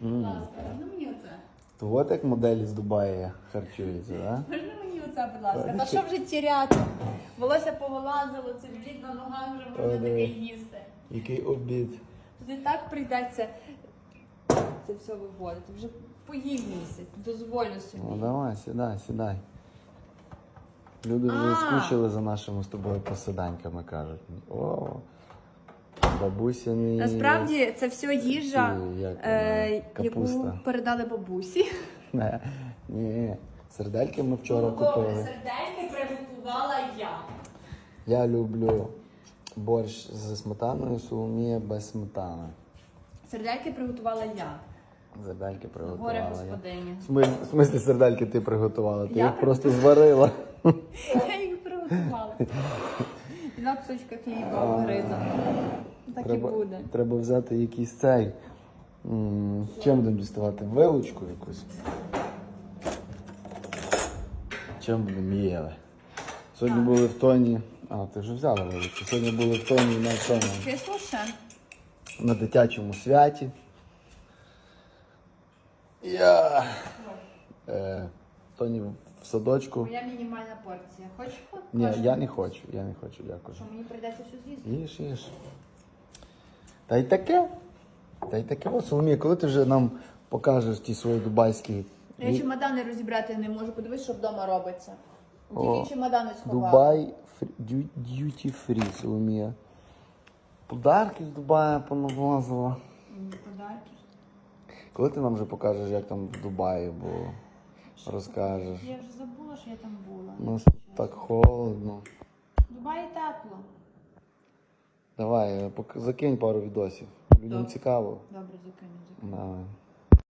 Будь ласка, можна мені оце? То от як моделі з Дубаї харчуються, так? Можна мені оце, будь ласка? Та що вже тіряти? Волосся повилазило, це блід на ногах вже можна таке їсти. Який обід. Тут і так прийдеться це все виводити. Вже поїв місяць, дозволю собі. Ну давай, сідай, сідай. Люди вже скучили за нашими з тобою посиданьками, кажуть. О, бабуся не. Насправді це все їжа, Ці, як е, яку капуста. передали бабусі. Не, ні, сердельки ми вчора купили. сердельки приготувала я. Я люблю борщ зі сметаною, соломія без сметани. Сердельки приготувала я. Сердельки Горе приготувала. я. господині. В смислі- В смислі сердельки ти приготувала? Ти Я їх просто зварила. Я їх приготувала. І Два кусочка хліба огриза. Так Треба, і буде. треба взяти якийсь цей. м, Чим будемо діставати? Вилочку якусь. Чим будемо їли? Сьогодні були в тоні. А, ти вже взяла вилочку. Сьогодні були в тоні на цьому. Кисло ще? на дитячому святі. Я е, Тоні в садочку. Моя мінімальна порція. Хочеш хоч? Ні, я не хочу, я не хочу, дякую. Що мені прийдеться все з'їсти? Їж, їж. Та й таке. Та й таке. О, Соломія, коли ти вже нам покажеш ті свої дубайські Я чемодани розібрати не можу. Подивись, що вдома робиться. О, Тільки чемодани сховала. Дубай д'юті фрі, Соломія. Подарки з Дубая понавозила. М, Подарки. Коли ти нам вже покажеш, як там в Дубаї було? Розкажеш. Я вже забула, що я там була. У нас так холодно. В Дубаї тепло. Давай, е, пок- закинь пару відосів. Людям Добре. цікаво. Добре, закинь. закинь. Давай.